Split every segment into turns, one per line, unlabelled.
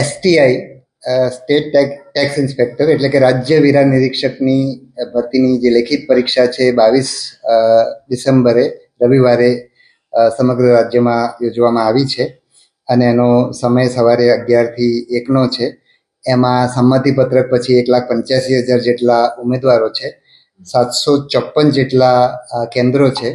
STI state tax inspector એટલે કે રાજ્ય વેરા નિરીક્ષકની ભરતીની જે લેખિત પરીક્ષા છે બાવીસ ડિસેમ્બરે, રવિવારે સમગ્ર રાજ્યમાં યોજવામાં આવી છે. અને એનો સમય સવારે અગિયારથી એકનો છે. એમાં સંમતિપત્રક પછી એક લાખ પંચ્યાસી હજાર જેટલા ઉમેદવારો છે. સાતસો ચોપન જેટલા કેન્દ્રો છે.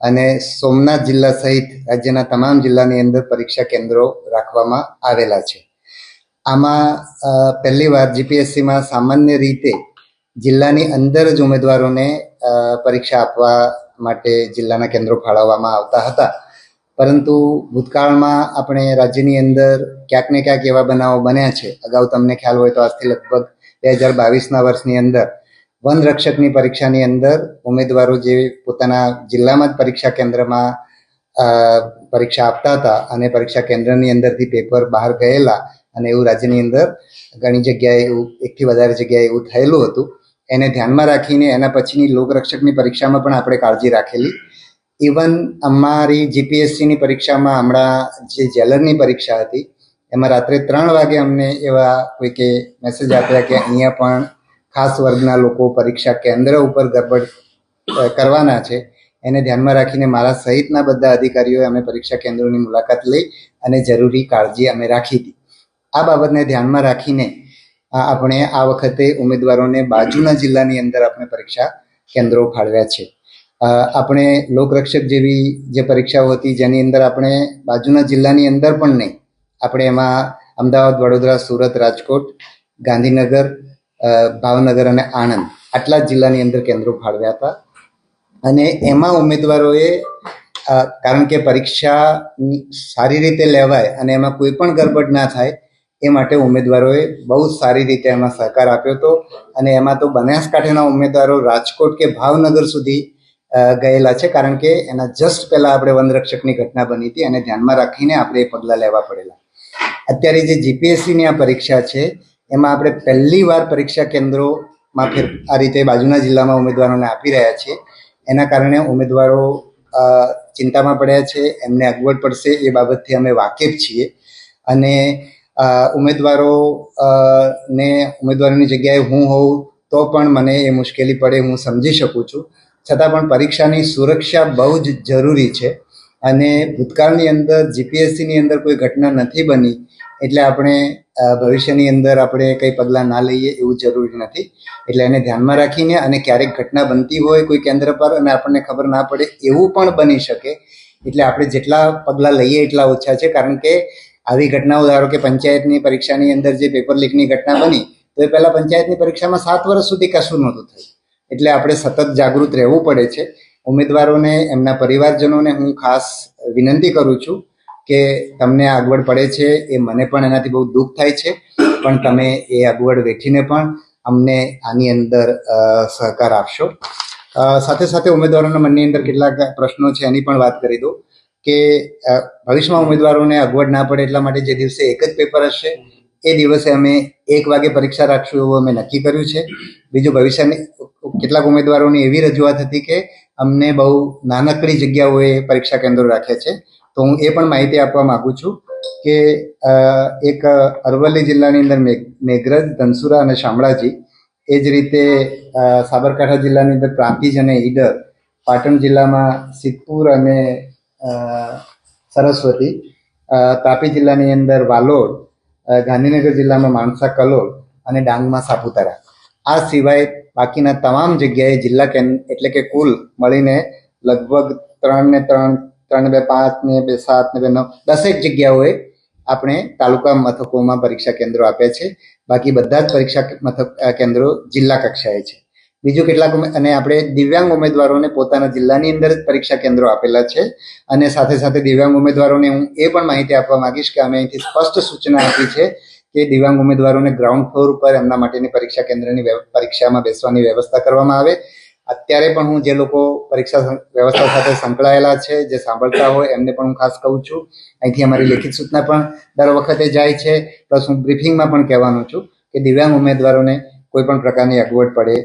અને સોમનાથ જિલ્લા સહિત રાજ્યના તમામ જિલ્લાની અંદર પરીક્ષા કેન્દ્રો રાખવામાં આવેલા છે. આમાં પહેલી વાર જીપીએસસીમાં સામાન્ય રીતે જિલ્લાની અંદર જ ઉમેદવારોને પરીક્ષા આપવા માટે જિલ્લાના કેન્દ્રો ફાળવવામાં આવતા હતા. પરંતુ ભૂતકાળમાં આપણે રાજ્યની અંદર ક્યાંક ને ક્યાંક એવા બનાવો બન્યા છે. અગાઉ તમને ખ્યાલ હોય તો આજથી લગભગ બે હજાર બાવીસના વર્ષની અંદર વન રક્ષકની પરીક્ષાની અંદર ઉમેદવારો જે પોતાના જિલ્લામાં જ પરીક્ષા કેન્દ્રમાં પરીક્ષા આપતા હતા અને પરીક્ષા કેન્દ્રની અંદરથી પેપર બહાર ગયેલા અને એવું રાજ્યની અંદર ઘણી જગ્યાએ એવું, એકથી વધારે જગ્યાએ એવું થયેલું હતું. એને ધ્યાનમાં રાખીને એના પછીની લોકરક્ષકની પરીક્ષામાં પણ આપણે કાળજી રાખેલી. ઇવન અમારી જીપીએસસીની પરીક્ષામાં હમણાં જે જેલરની પરીક્ષા હતી, એમાં રાત્રે ત્રણ વાગે અમને એવા કોઈકે મેસેજ આપ્યા કે અહીંયા પણ ખાસ વર્ગના લોકો પરીક્ષા કેન્દ્ર ઉપર ગરબડ કરવાના છે. એને ધ્યાનમાં રાખીને મારા સહિતના બધા અધિકારીઓએ અમે પરીક્ષા કેન્દ્રોની મુલાકાત લઈ અને જરૂરી કાળજી અમે રાખી હતી આ બાબતને ધ્યાનમાં રાખીને આપણે આ વખતે ઉમેદવારોને બાજુના જિલ્લાની અંદર આપણે પરીક્ષા કેન્દ્રો ફાળવ્યા છે. આપણે લોકરક્ષક જેવી જે પરીક્ષાઓ હતી, જેની અંદર આપણે બાજુના જિલ્લાની અંદર પણ નહીં. આપણે એમાં અમદાવાદ, વડોદરા, સુરત, રાજકોટ, ગાંધીનગર ભાવનગર અને આણંદ આટલા જિલ્લાની અંદર કેન્દ્રો ફાળવ્યા હતા. અને એમાં ઉમેદવારોએ કારણ કે પરીક્ષા સારી રીતે લેવાય અને એમાં કોઈ પણ ગરબડ ના થાય, એ માટે ઉમેદવારોએ બહુ સારી રીતે એમાં સહકાર આપ્યો હતો. અને એમાં તો બનાસકાંઠાના ઉમેદવારો રાજકોટ કે ભાવનગર સુધી ગયેલા છે, કારણ કે એના જસ્ટ પહેલા આપણે વનરક્ષકની ઘટના બની હતી અને ધ્યાનમાં રાખીને આપણે એ પગલાં લેવા પડેલા. અત્યારે જે જીપીએસસીની આ પરીક્ષા છે એમાં આપણે પહેલી વાર પરીક્ષા કેન્દ્રોમાં ફેર આ રીતે બાજુના જિલ્લામાં ઉમેદવારોને આપી રહ્યા છીએ. એના કારણે ઉમેદવારો ચિંતામાં પડ્યા છે, એમને અગવડ પડશે એ બાબતથી અમે વાકેફ છીએ. અને ઉમેદવારો ને ઉમેદવારોની જગ્યાએ હું હોઉં તો પણ મને એ મુશ્કેલી પડે હું સમજી શકું છું. છતાં પણ પરીક્ષાની સુરક્ષા બહુ જ જરૂરી છે. અને ભૂતકાળની અંદર, જીપીએસસીની અંદર કોઈ ઘટના નથી બની એટલે આપણે ભવિષ્યની અંદર આપણે કંઈ પગલાં ના લઈએ એવું જરૂરી નથી. એટલે એને ધ્યાનમાં રાખીને અને ક્યારેક ઘટના બનતી હોય કોઈ કેન્દ્ર પર અને આપણને ખબર ના પડે એવું પણ બની શકે. એટલે આપણે જેટલા પગલાં લઈએ એટલા ઓછા છે. કારણ કે આવી ઘટનાઓ, ધારો કે પંચાયતની પરીક્ષાની અંદર જે પેપર લીકની ઘટના બની, તો એ પહેલાં પંચાયતની પરીક્ષામાં સાત વર્ષ સુધી કશું નહોતું થયું. એટલે આપણે સતત જાગૃત રહેવું પડે છે. ઉમેદવારોને, એમના પરિવારજનોને હું ખાસ વિનંતી કરું છું કે તમને આ અગવડ પડે છે એ મને પણ એનાથી બહુ દુઃખ થાય છે. પણ તમે એ અગવડ વેઠીને પણ અમને આની અંદર સહકાર આપશો. સાથે સાથે ઉમેદવારોના મનની અંદર કેટલાક પ્રશ્નો છે એની પણ વાત કરી દઉં કે ભવિષ્યમાં ઉમેદવારોને અગવડ ના પડે એટલા માટે જે દિવસે એક જ પેપર હશે, એ દિવસે અમે એક વાગે પરીક્ષા રાખશું એવું અમે નક્કી કર્યું છે. બીજું ભવિષ્યની કેટલાક ઉમેદવારોની એવી રજૂઆત હતી કે અમને બહુ નાનકડી જગ્યાઓએ પરીક્ષા કેન્દ્રો રાખે છે. તો હું એ પણ માહિતી આપવા માંગુ છું કે એક અરવલ્લી જિલ્લાની અંદર મેઘ, મેઘરજ, ધનસુરા અને શામળાજી એ જ રીતે સાબરકાંઠા જિલ્લાની અંદર પ્રાંતિજ અને ઈડર પાટણ જિલ્લામાં સિદ્ધપુર અને સરસ્વતી તાપી જિલ્લાની અંદર વાલોડ ગાંધીનગર જિલ્લામાં માણસા કલોલ અને ડાંગમાં સાપુતારા. આ સિવાય બાકીના તમામ જગ્યાએ જિલ્લા કેન્દ્ર એટલે કે કુલ મળીને લગભગ ત્રણ ને ત્રણ ત્રણ બે પાંચ ને બે સાત ને બે, નવ, દસેક જગ્યાઓએ આપણે તાલુકા મથકોમાં પરીક્ષા કેન્દ્રો આપ્યા છે. બાકી બધા જ પરીક્ષા મથક કેન્દ્રો જિલ્લા કક્ષાએ છે. બીજું કેટલાક અને આપણે દિવ્યાંગ ઉમેદવારોને પોતાના જિલ્લાની અંદર જ પરીક્ષા કેન્દ્રો આપેલા છે. અને સાથે સાથે દિવ્યાંગ ઉમેદવારોને હું એ પણ માહિતી આપવા માંગીશ કે અમે અહીંથી સ્પષ્ટ સૂચના આપી છે કે દિવ્યાંગ ઉમેદવારોને ગ્રાઉન્ડ ફ્લોર ઉપર એમના માટેની પરીક્ષા કેન્દ્રની પરીક્ષામાં બેસવાની વ્યવસ્થા કરવામાં આવે. અત્યારે પણ હું જે લોકો પરીક્ષા વ્યવસ્થા સાથે સંકળાયેલા છે, જે સાંભળતા હોય એમને પણ હું ખાસ કહું છું. અહીંથી અમારી લેખિત સૂચના પણ દર વખતે જાય છે, પ્લસ હું બ્રીફિંગમાં પણ કહેવાનું છું કે દિવ્યાંગ ઉમેદવારોને કોઈ પણ પ્રકારની અગવડ પડે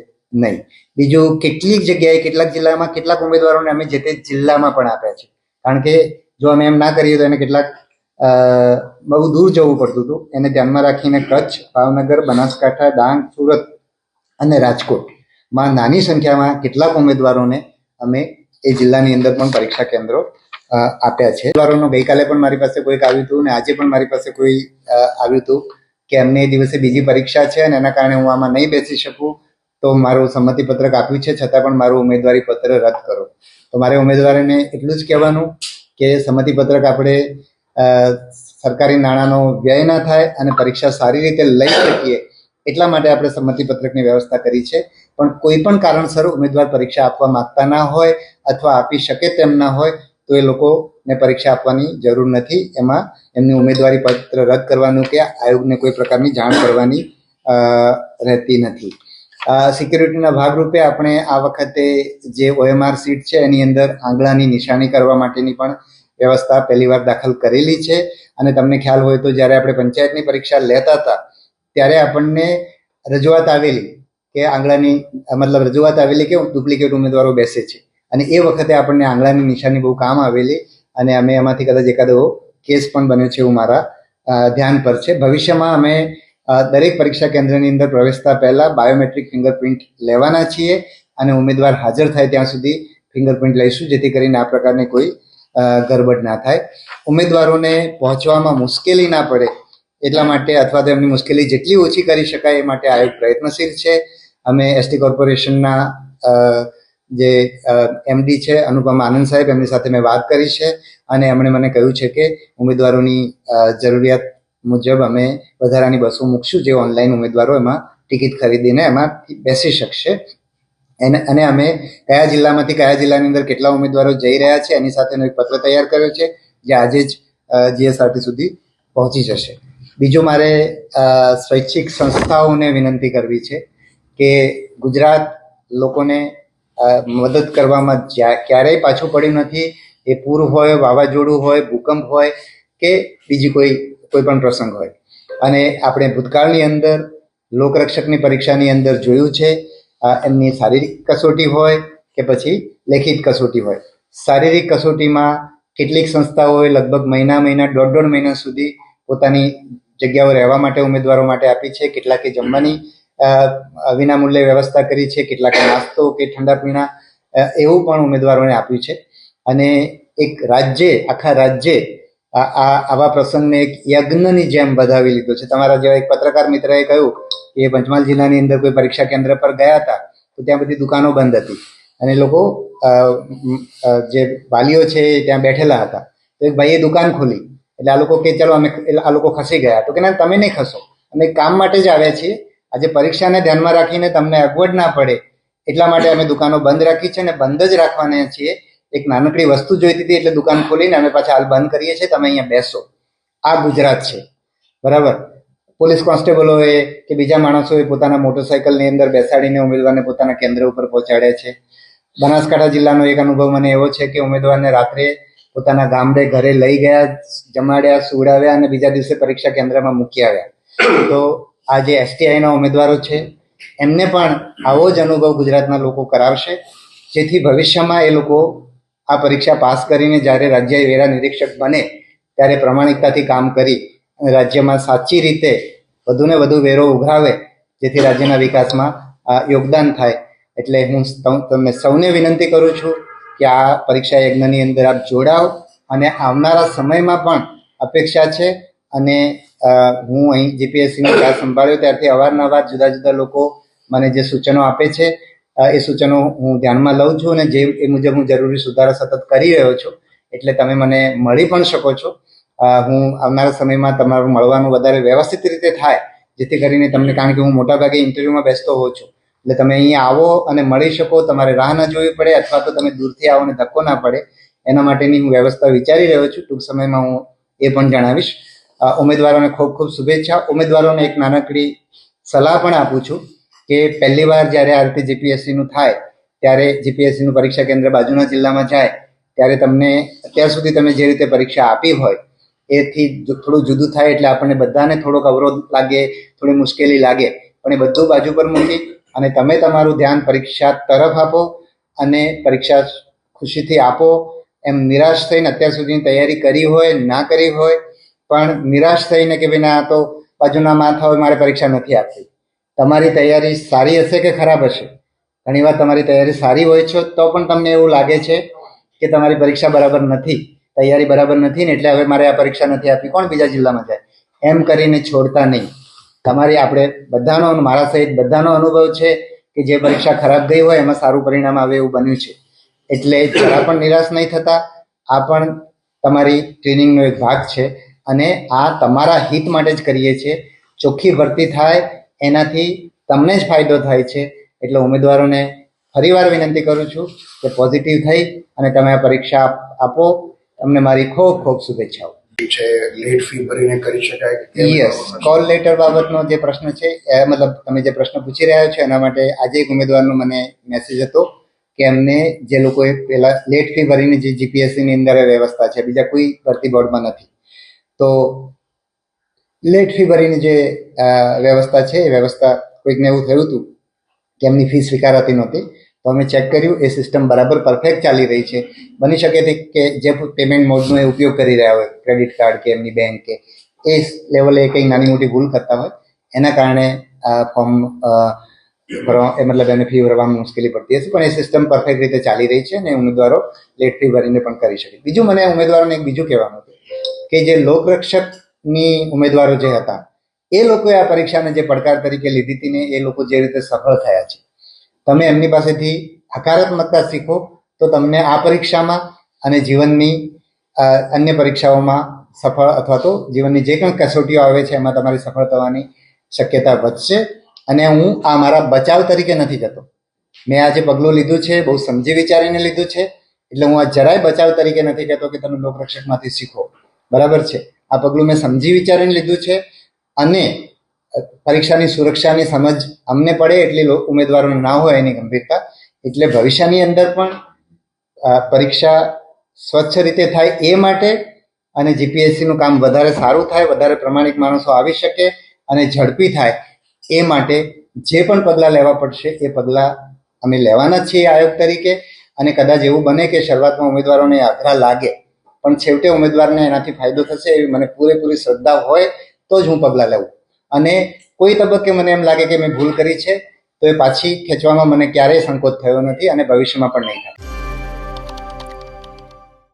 નહીં. બીજું, કેટલીક જગ્યાએ, કેટલાક જિલ્લામાં કેટલાક ઉમેદવારોને અમે જે તે જિલ્લામાં પણ આપ્યા છે. કારણ કે જો અમે એમ ના કરીએ તો એને કેટલાક બહુ દૂર જવું પડતું હતું. એને ધ્યાનમાં રાખીને કચ્છ, ભાવનગર, બનાસકાંઠા, ડાંગ, સુરત અને રાજકોટમાં નાની સંખ્યામાં કેટલાક ઉમેદવારોને અમે એ જિલ્લાની અંદર પણ પરીક્ષા કેન્દ્રો આપ્યા છે. ઉમેદવારોનો ગઈકાલે પણ મારી પાસે કોઈક આવ્યું હતું અને આજે પણ મારી પાસે કોઈ આવ્યું હતું કે એમને એ દિવસે બીજી પરીક્ષા છે અને એના કારણે હું આમાં નહીં બેસી શકું તો મારું સંમતિ પત્રક આપ્યું છે, છતાં પણ મારું ઉમેદવારી પત્ર રદ કરો. તો મારે ઉમેદવારોને એટલું જ કહેવાનું કે સંમતિ પત્રક આપણે સરકારી નાણાંનો વ્યય ના થાય અને પરીક્ષા સારી રીતે લઈ શકીએ એટલા માટે આપણે સંમતિ પત્રકની વ્યવસ્થા કરી છે. પણ કોઈ પણ કારણસર ઉમેદવાર પરીક્ષા આપવા માંગતા ના હોય અથવા આપી શકે તેમ ના હોય, તો એ લોકોને પરીક્ષા આપવાની જરૂર નથી. એમાં એમની ઉમેદવારી પત્ર રદ કરવાનું કે આયોગને કોઈ પ્રકારની જાણ કરવાની રહેતી નથી. સિક્યુરિટીના ભાગરૂપે આપણે આ વખતે જે ઓએમઆર સીટ છે, એની અંદર આંગળાની નિશાની કરવા માટેની પણ વ્યવસ્થા પહેલી વાર દાખલ કરેલી છે. અને તમને ખ્યાલ હોય તો જ્યારે આપણે પંચાયતની પરીક્ષા લેતા હતા, ત્યારે આપણને રજૂઆત આવેલી કે આંગળાની મતલબ રજૂઆત આવેલી કે ડુપ્લિકેટ ઉમેદવારો બેસે છે. અને એ વખતે આપણને આંગળાની નિશાની બહુ કામ આવેલી અને અમે એમાંથી કદાચ એકાદો કેસ પણ બન્યો છે એવું મારા ધ્યાન પર છે. ભવિષ્યમાં અમે દરેક પરીક્ષા કેન્દ્રની અંદર પ્રવેશતા પહેલા બાયોમેટ્રિક ફિંગરપ્રિન્ટ લેવાના છીએ અને ઉમેદવાર હાજર થાય ત્યાં સુધી ફિંગરપ્રિન્ટ લઈશું, જેથી કરીને આ પ્રકારની કોઈ ગરબડ ના થાય. ઉમેદવારોને પહોંચવામાં મુશ્કેલી ના પડે એટલા માટે અથવા તો એમની મુશ્કેલી જેટલી ઓછી કરી શકાય એ માટે આયોગ પ્રયત્નશીલ છે. અમે એસટી કોર્પોરેશનના જે એમડી છે, અનુપમ આનંદ સાહેબ, એમની સાથે મેં વાત કરી છે અને એમણે મને કહ્યું છે કે ઉમેદવારોની જરૂરિયાત મુજબ અમે વધારાની બસો મૂકશું જે ઓનલાઈન ઉમેદવારો એમાં ટિકિટ ખરીદીને એમાં બેસી શકશે. એને, અને અમે કયા જિલ્લામાંથી કયા જિલ્લાની અંદર કેટલા ઉમેદવારો જઈ રહ્યા છે એની સાથેનો એક પત્ર તૈયાર કર્યો છે જે આજે જ જીએસઆરટી સુધી પહોંચી જશે. બીજું મારે સ્વૈચ્છિક સંસ્થાઓને વિનંતી કરવી છે. કે ગુજરાત લોકોને મદદ કરવામાં ક્યારેય પાછું પડ્યું નથી. એ પૂર હોય, વાવાઝોડું હોય, ભૂકંપ હોય કે બીજી કોઈ કોઈ પણ પ્રસંગ હોય. અને આપણે ભૂતકાળની અંદર, લોકરક્ષકની પરીક્ષાની અંદર જોયું છે એમની શારીરિક કસોટી હોય કે પછી લેખિત કસોટી હોય. શારીરિક કસોટીમાં કેટલીક સંસ્થાઓએ લગભગ મહિના મહિના, દોઢ દોઢ મહિના સુધી પોતાની જગ્યાઓ રહેવા માટે, ઉમેદવારો માટે આપી છે. કેટલાકે જમવાની વિનામૂલ્યે વ્યવસ્થા કરી છે, કેટલાક નાસ્તો કે ઠંડા પીણા એવું પણ ઉમેદવારોને આપ્યું છે. અને એક રાજ્ય, આખા રાજ્ય આ, આવા પ્રસંગને એક યજ્ઞની જેમ વધાવી લીધો છે. તમારા જેવા એક પત્રકાર મિત્રએ કહ્યું કે પંચમહાલ જિલ્લાની અંદર કોઈ પરીક્ષા કેન્દ્ર પર ગયા હતા, તો ત્યાં બધી દુકાનો બંધ હતી. અને લોકો જે વાલીઓ છે ત્યાં બેઠેલા હતા. તો એક ભાઈએ દુકાન ખોલી. એટલે આ લોકો કે, ચલો, અમે આ લોકો ખસી ગયા. તો કે, ના, તમે નહીં ખસો. અમે કામ માટે જ આવ્યા છીએ. આજે પરીક્ષાને ધ્યાનમાં રાખીને તમને અગવડ ના પડે એટલા માટે અમે દુકાનો બંધ રાખી છે અને બંધ જ રાખવાના છીએ. એક નાનકડી વસ્તુ જોઈતી હતી એટલે દુકાન ખોલીને અમે પાછા હાલ બંધ કરીએ છીએ. તમે અહીંયા બેસો. આ ગુજરાત છે. બરાબર? પોલીસ કોન્સ્ટેબલોએ કે બીજા માણસોએ પોતાના મોટરસાયકલની અંદર બેસાડીને ઉમેદવારને પોતાના કેન્દ્ર ઉપર પહોંચાડ્યા છે. બનાસકાંઠા જિલ્લાનો એક અનુભવ મને એવો છે કે ઉમેદવારને રાત્રે પોતાના ગામડે ઘરે લઈ ગયા, જમાડ્યા, સુવડાવ્યા અને બીજા દિવસે પરીક્ષા કેન્દ્રમાં મૂકી આવ્યા. તો આ જે એસટીઆઈના ઉમેદવારો છે, એમને પણ આવો જ અનુભવ ગુજરાતના લોકો કરાવશે, જેથી ભવિષ્યમાં એ લોકો આ પરીક્ષા પાસ કરીને જ્યારે રાજ્ય વેરા નિરીક્ષક બને, ત્યારે પ્રમાણિકતાથી કામ કરી અને રાજ્યમાં સાચી રીતે વધુને વધુ વેરો ઉઘરાવે, જેથી રાજ્યના વિકાસમાં યોગદાન થાય. એટલે હું તમ- તમને સૌને વિનંતી કરું છું કે આ પરીક્ષા યજ્ઞની અંદર આપ જોડાઓ અને આવનારા સમયમાં પણ અપેક્ષા છે અને હું અહીં જીપીએસસીનો ક્લાસ સંભાળ્યો ત્યારથી અવારનવાર જુદા જુદા લોકો મને જે સૂચનો આપે છે એ સૂચનો હું ધ્યાનમાં લઉં છું અને જે એ મુજબ હું જરૂરી સુધારા સતત કરી રહ્યો છું, એટલે તમે મને મળી પણ શકો છો. હું આવનારા સમયમાં તમારું મળવાનું વધારે વ્યવસ્થિત રીતે થાય, જેથી કરીને તમને, કારણ કે હું મોટાભાગે ઇન્ટરવ્યૂમાં બેસતો હોઉં છું, એટલે તમે અહીંયા આવો અને મળી શકો, તમારે રાહ ન જોવી પડે અથવા તો તમે દૂરથી આવો અને ધક્કો ના પડે, એના માટેની હું વ્યવસ્થા વિચારી રહ્યો છું, ટૂંક સમયમાં હું એ પણ જણાવીશ. ઉમેદવારોને ખૂબ ખૂબ શુભેચ્છા. ઉમેદવારોને એક નાનકડી સલાહ પણ આપું છું કે પહેલી વાર જ્યારે આ રીતે જીપીએસસીનું થાય, ત્યારે જીપીએસસીનું પરીક્ષા કેન્દ્ર બાજુના જિલ્લામાં જાય, ત્યારે તમને અત્યાર સુધી તમે જે રીતે પરીક્ષા આપી હોય, એથી થોડું જુદું થાય એટલે આપણને બધાને થોડોક અવરોધ લાગે, થોડી મુશ્કેલી લાગે. પણ એ બધું બાજુ પર મૂકી અને તમે તમારું ધ્યાન પરીક્ષા તરફ આપો અને પરીક્ષા ખુશીથી આપો. એમ નિરાશ થઈને અત્યાર સુધીની તૈયારી કરી હોય, ના કરી હોય પણ નિરાશ થઈને કે ભાઈ ના તો બાજુના માથા હોય મારે પરીક્ષા નથી આપવી. તમારી તૈયારી સારી હશે કે ખરાબ હશે? ઘણીવાર તમારી તૈયારી સારી હોય છે, તો પણ તમને એવું લાગે છે કે તમારી પરીક્ષા બરાબર નથી. તૈયારી બરાબર નથી ને એટલે હવે મારે આ પરીક્ષા નથી આપી કોણ બીજા જિલ્લામાં જાય? એમ કરીને છોડતા નહીં. તમારી આપણે બધાનો મારા સહિત બધાનો અનુભવ છે કે જે પરીક્ષા ખરાબ ગઈ હોય એમાં સારું પરિણામ આવે એવું બન્યું છે. એટલે જરા પણ નિરાશ નહીં થતા. આ પણ તમારી ટ્રેનિંગનો એક ભાગ છે. અને આ તમારા હિત માટે જ કરીએ છીએ. ચોખ્ખી ભરતી થાય એનાથી તમને જ ફાયદો થાય છે. એટલે ઉમેદવારોને ફરીવાર વિનંતી કરું છું કે પોઝિટિવ થઈ અને તમે આ પરીક્ષા આપો તમને મારી ખૂબ ખૂબ શુભેચ્છાઓ.
છે લેટ ફી ભરીને કરી શકાય
યસ કોલ લેટર બાબતનો જે પ્રશ્ન છે એ મતલબ તમે જે પ્રશ્ન પૂછી રહ્યા છો એના માટે આજે એક ઉમેદવારનો મને મેસેજ હતો કે એમને જે લોકોએ પેલા લેટ ફી ભરીને જે જીપીએસસીની અંદર વ્યવસ્થા છે બીજા કોઈ ભરતી બોર્ડમાં નથી. તો લેટ ફી ભરીને જે વ્યવસ્થા છે, એ વ્યવસ્થા કોઈકને એવું થયું હતું કે એમની ફી સ્વીકારાતી નહોતી, તો અમે ચેક કર્યું, એ સિસ્ટમ બરાબર પરફેક્ટ ચાલી રહી છે. બની શકે છે કે જે પેમેન્ટ મોડનો એ ઉપયોગ કરી રહ્યા હોય ક્રેડિટ કાર્ડ કે એમની બેંક કે, એ લેવલે કંઈ નાની મોટી ભૂલ કરતા હોય, એના કારણે આ ફોર્મ ભરવા, એ મતલબ એને ફી ભરવામાં મુશ્કેલી પડતી હશે, પણ એ સિસ્ટમ પરફેક્ટ રીતે ચાલી રહી છે અને ઉમેદવારો લેટ ફી ભરીને પણ કરી શકે. બીજું મને ઉમેદવારોને એક બીજું કહેવાનું હતું. કે જે લોકરક્ષકની ઉમેદવારો જે હતા, એ લોકોએ આ પરીક્ષાને જે પડકાર તરીકે લીધી હતી ને એ લોકો જે રીતે સફળ થયા છે. તમે એમની પાસેથી હકારાત્મકતા શીખો, તો તમને આ પરીક્ષામાં અને જીવનની અન્ય પરીક્ષાઓમાં સફળ અથવા તો જીવનની જે પણ કસોટીઓ આવે છે, એમાં તમારી સફળ થવાની શક્યતા વધશે. અને હું આ મારા બચાવ તરીકે નથી જતો. મેં આ જે પગલું લીધું છે, બહુ સમજી વિચારીને લીધું છે, એટલે હું આ જરાય બચાવ તરીકે નથી કહેતો કે તમે લોકરક્ષકમાંથી શીખો. બરાબર છે. આ પગલું મેં સમજી વિચારીને લીધું છે અને પરીક્ષાની સુરક્ષાની સમજ અમને પડે એટલી ઉમેદવારોને ના હોય એની ગંભીરતા, એટલે ભવિષ્યની અંદર પણ પરીક્ષા સ્વચ્છ રીતે થાય એ માટે અને જીપીએસસીનું કામ વધારે સારું થાય, વધારે પ્રમાણિક માણસો આવી શકે અને ઝડપી થાય એ માટે જે પણ પગલાં લેવા પડશે એ પગલાં અમે લેવાના છીએ આયોગ તરીકે અને કદાચ એવું બને કે શરૂઆતમાં ઉમેદવારોને અઘરા લાગે પણ છેવટે ઉમેદવારને એનાથી ફાયદો થશે એવી મને પૂરેપૂરી શ્રદ્ધા હોય તો જ હું પગલાં લઉં અને કોઈ તબક્કે મને એમ લાગે કે મેં ભૂલ કરી છે, તો એ પાછી ખેંચવામાં મને ક્યારેય સંકોચ થયો નથી અને ભવિષ્યમાં પણ નહીં થાય.